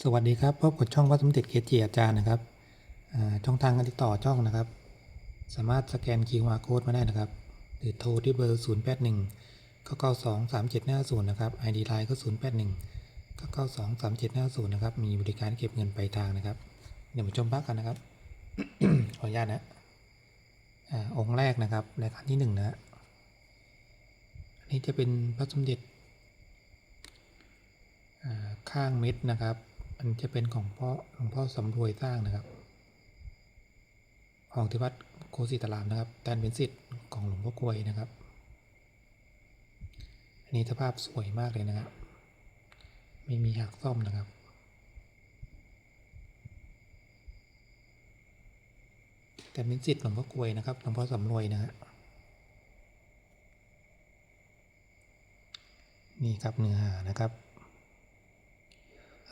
สวัสดีครับพบกับช่องวัดสมเด็จเกจิอาจารย์นะครับช่องทางการติดต่อช่องนะครับ สามารถสแกน QR Code มาได้นะครับ หรือโทรที่เบอร์ 0 8 1 9 9 2 3 7 5 0 นะครับ ID Line ก็ 0 8 1 9 9 2 3 7 5 0 นะครับ มีบริการเก็บเงินปลายทางนะครับ เดี๋ยวมาชมพระกันนะครับ ขออนุญาตนะอองค์แรกนะครับรายการที่หนึ่งนะฮะอันนี้จะเป็นพระสมเด็จข้างเม็ดนะครับ อันจะเป็นของพ่อหลวงพ่อสำรวยสร้างนะครับ ของที่วัดโคสิตารามนะครับแตนเป็นสิทธิ์ของหลวงพ่อกลวยนะครับ อันนี้สภาพสวยมากเลยนะครับ ไม่มีหักซ่อมนะครับแต่เป็นสิทธิ์หลวงพ่อกลวยนะครับหลวงพ่อสำรวยนะฮะนี่ครับเนื้อหานะครับ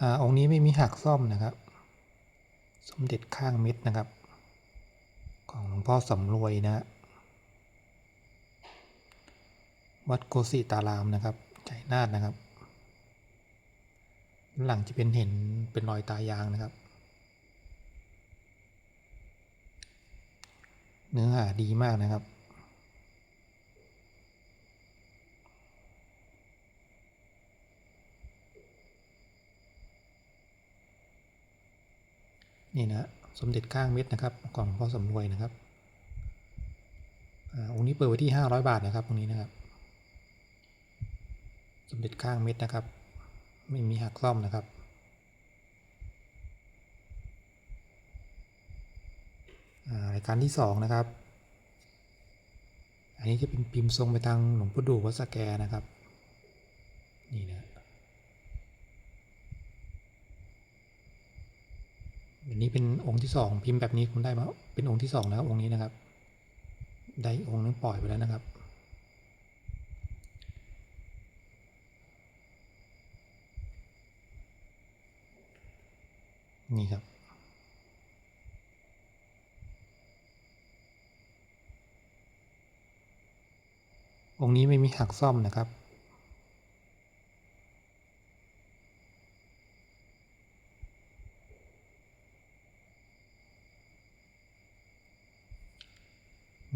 อองค์นี้ไม่มีหักซ่อมนะครับ สมเด็จข้างม็ดนะครับ ของหลวงพ่อสำรวยนะฮะวัดโกสิตารามนะครับใจนาดนะครับ หลังจะเป็นเห็นเป็นรอยตายางนะครับ เนื้อหาดีมากนะครับ นี่นะสมเด็จข้างเม็ดนะครับของหลวงพ่อสำรวยนะครับอาองค์นี้เปิดไว้ที่ห้าร้อยบาทนะครับองค์นี้นะครับ สมเด็จข้างเม็ดนะครับ ไม่มีหักซ่อมนะครับรายการที่สองนะครับ อันนี้จะเป็นพิมพ์ทรงไปทางหลวงพ่อดูวัดสแกนะครับ นี่นะ อั นี้เป็นองค์ที่สองพิมพ์แบบนี้คุณได้มาเป็นองค์ที่สองแล้วองค์นี้นะครับ ได้องค์นึงปล่อยไปแล้วนะครับ นี่ครับองค์นี้ไม่มีหักซ่อมนะครับ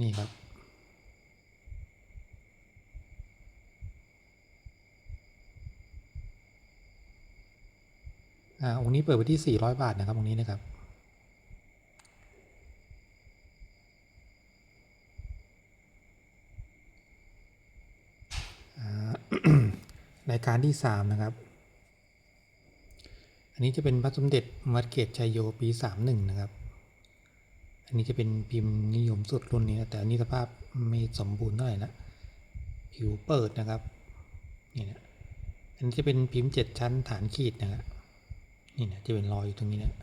นี่ครับ อ่าองค์นี้เปิดไปที่ 400 บาทนะครับองค์นี้นะครับอ่ารายการที่ 3 นะครับ อันนี้จะเป็นพระสมเด็จวัดเกตชัยโยปี 31 นะครับ อันนี้จะเป็นพิมพ์นิยมสุดรุ่นนี้นะแต่อันนี้สภาพไม่สมบูรณ์เท่าไหร่นะผิวเปิดนะครับนี่นะอันนี้จะเป็นพิมพ์เจ็ดชั้นฐานขีดนะครับนี่นะจะเป็นรอยอยู่ตรงนี้นะ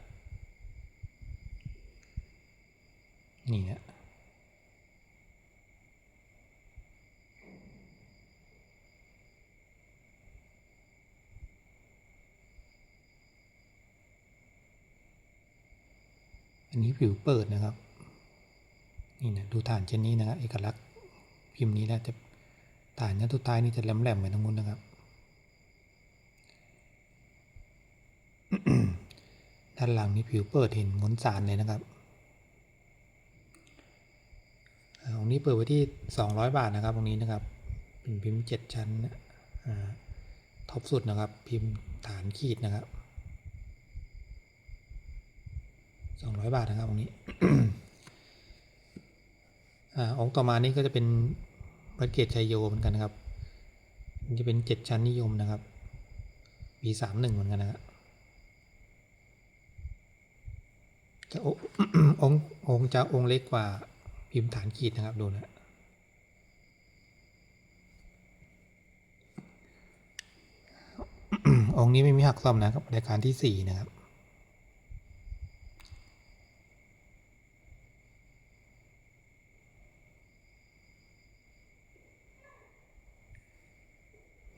นี่นะ อันนี้ผิวเปิดนะครับ นี่นะดูฐานเช่นนี้นะครับเอกลักษณ์พิมพ์นี้นะจะฐานยันตุดท้ายนี่จะแหลมๆเหมือนทางนู้นนะครับ ด้านหลังนี่ผิวเปิดเห็นมนสารเลยนะครับอ่าองนี้เปิดไว้ที่ 200 บาทนะครับตรงนี้นะครับเป็นพิมพ์เจ็ดชั้นนะอ่าท็อปสุดนะครับ พิมพ์ฐานขีดนะครับ 200บาทนะครับตรงนี้อ่าองค์ต่อมานี่ก็จะเป็นวัดเกตชัยโยเหมือนกันนะครับมันจะเป็นเจ็ดชั้นนิยมนะครับ ปีสามหนึ่งเหมือนกันนะครับจะโอองค์องค์จะองค์เล็กกว่าพิมพ์ฐานขีดนะครับดูนะองค์นี้ไม่มีหักซ่อมนะครับรายการที่สี่นะครับ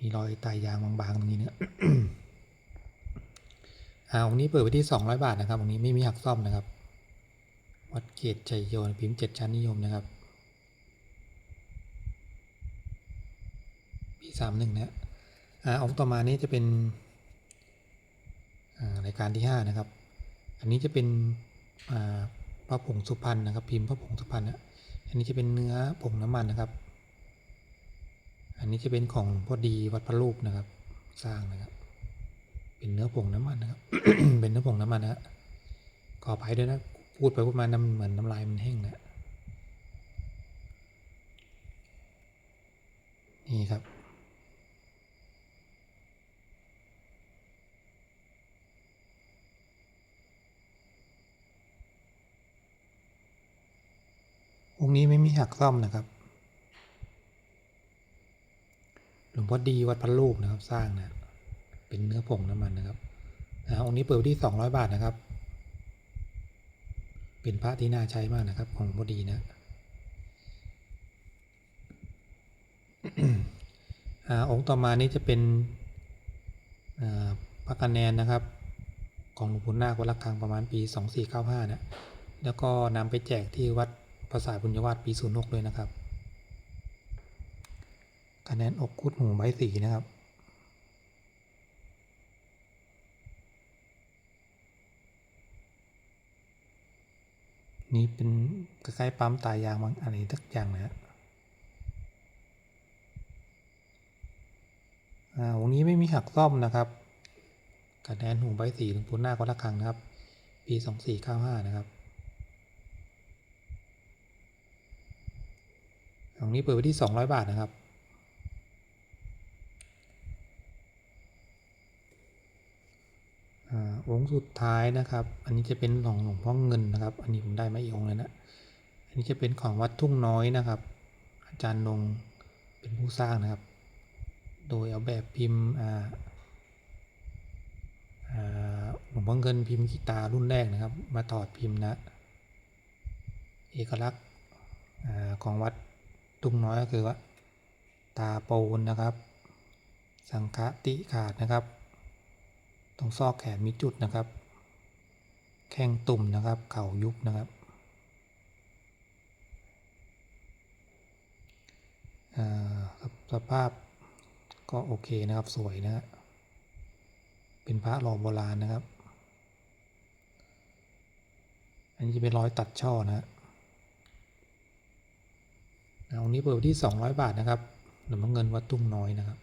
มีรอยตายยางบางๆตรงนี้เนี่ยอ่าองค์นี้เปิดไปที่สองร้อยบาทนะครับองค์นี้ไม่มีหักซ่อมนะครับ วัดเกตชัยโยนพิมพ์เจ็ดชั้นนิยมนะครับปีสามหนึ่งนะอ่าองค์ต่อมานี้จะเป็นอ่ารายการที่ห้านะครับ อันนี้จะเป็นอ่าพระผงสุพรรณนะครับ พิมพ์พระผงสุพรรณนะอันนี้จะเป็นเนื้อผงน้ำมันนะครับ อันนี้จะเป็นของพอดีวัดพระรูปนะครับ สร้างนะครับ เป็นเนื้อผงน้ำมันนะครับ เป็นเนื้อผงน้ำมันนะฮะขออภัยด้วยนะ พูดไปพูดมาน้ำเหมือนน้ำลายมันแห้งนะนี่ครับองค์นี้ไม่มีหักซ่อมนะครับ หลวง พ่อดีวัดพระรูปนะครับ สร้างนะเป็นเนื้อผงน้ำมันนะครับนะองค์นี้เปิดที่สองร้อยบาทนะครับ เป็นพระที่น่าใช้มากนะครับ ของหลวงพ่อดีนะอ่าองค์ต่อมานี้จะเป็นพระคะแนนนะครับ ของหลวงปู่นาควัดระฆังประมาณปี 2495นะแล้วก็นำไปแจกที่วัดประสาทบุญยวาสปี 06 ด้วยนะครับ คะแนนอกคุดหมูใบสีนะครับนี่เป็นคล้ายๆปั๊มตายางบางอะไรทักอย่างนะฮะอ่าองนี้ไม่มีหักซ่อมนะครับคะแนนหูใบสีหลวงปู่นาควัดระฆังนะครับ ปีสองสี่เก้าห้านะครับองนี้เปิดไว้ที่สองร้อยบาทนะครับ องค์สุดท้ายนะครับ อันนี้จะเป็นของหลวงพ่อเงินนะครับ อันนี้ผมได้มาอีกองค์เลยนะ อันนี้จะเป็นของวัดทุ่งน้อยนะครับ อาจารย์นงเป็นผู้สร้างนะครับ โดยเอาแบบพิมพ์อ่าหลวงพ่อเงินพิมพ์กีตารุ่นแรกนะครับ มาถอดพิมพ์นะ เอกลักษณ์ของวัดทุ่งน้อยก็คือว่าตาโปนนะครับ สังฆติขาดนะครับ ตรงซอกแขนมีจุดนะครับ แข้งตุ่มนะครับ เข่ายุบนะครับอ่าสภาพก็โอเคนะครับสวยนะฮะเป็นพระหล่อโบราณนะครับ อันนี้จะเป็นรอยตัดช่อนะฮะอ่าองนี้เปิดที่ 200 บาทนะครับหลวงพ่อเงินวัดตุ้งน้อยนะครับ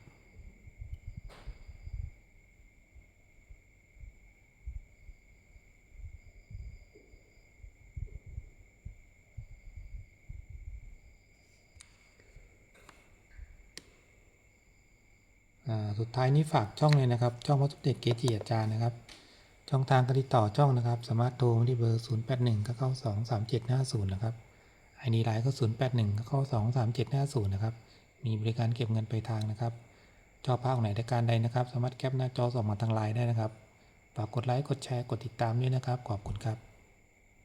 สุดท้ายนี้ฝากช่องเลยนะครับ ช่องวัดสมเด็จเกจิอาจารย์นะครับ ช่องทางการติดต่อช่องนะครับ สามารถโทรมาที่เบอร์ 0 8 1 9 2 3 7 5 0 นะครับไอดีไลน์ก็ 0 8 1 9 2 3 7 5 0 นะครับ มีบริการเก็บเงินปลายทางนะครับชอบภาคไหนรายการใดนะครับ สามารถแคปหน้าจอส่งมาทางไลน์ได้นะครับ ฝากกดไลค์ กดแชร์ กดติดตามด้วยนะครับ ขอบคุณครับ